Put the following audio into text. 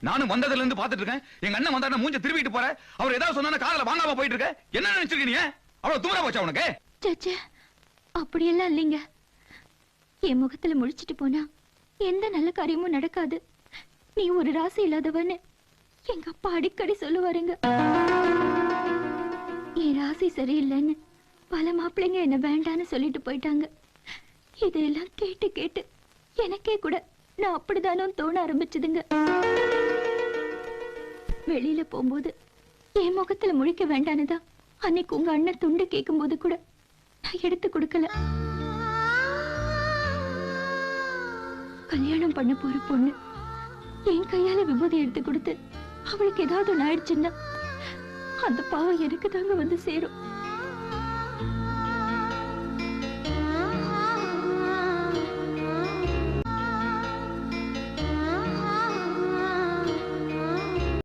நானும் வந்ததுல இருந்து பாத்துட்டு இருக்கேன். எங்க அண்ணன் வந்தா மூஞ்ச திருவிட்டு போற. அவர் ஏதாவது சொன்னா காதல வாங்காம போயிட்டு இருக்க. என்ன நினைச்சிருக்க நீ அவ்வளவு தூரா போச்சா உனக்கு? சச்சே அப்படியெல்லாம் இல்லைங்க. என் முகத்துல முழிச்சிட்டு போனா எந்த நல்ல காரியமும் நடக்காது. நீ ஒரு ராசி இல்லாதவன்னு எங்க அப்பா அடிக்கடி சொல்லுவாருங்க. என் ராசி சரியில்லைன்னு பல மாப்பிள்ளைங்க என்ன வேண்டான்னு சொல்லிட்டு போயிட்டாங்க. இதெல்லாம் கேட்டு கேட்டு எனக்கே கூட நான் அப்படிதானோ தோண ஆரம்பிச்சதுங்க. வெளியில போகும்போது என் முகத்துல முழிக்க வேண்டானுதான் அன்னைக்கு உங்க அண்ணன் துண்டு கேட்கும்போது கூட நான் எடுத்து கொடுக்கல. கல்யாணம் பண்ண போற பொண்ணு என் கையால விபூதி எடுத்து கொடுத்து அவளுக்கு ஏதாவது ஒன்று ஆயிடுச்சுன்னா அந்த பாவம் எனக்கு தாங்க வந்து சேரும்.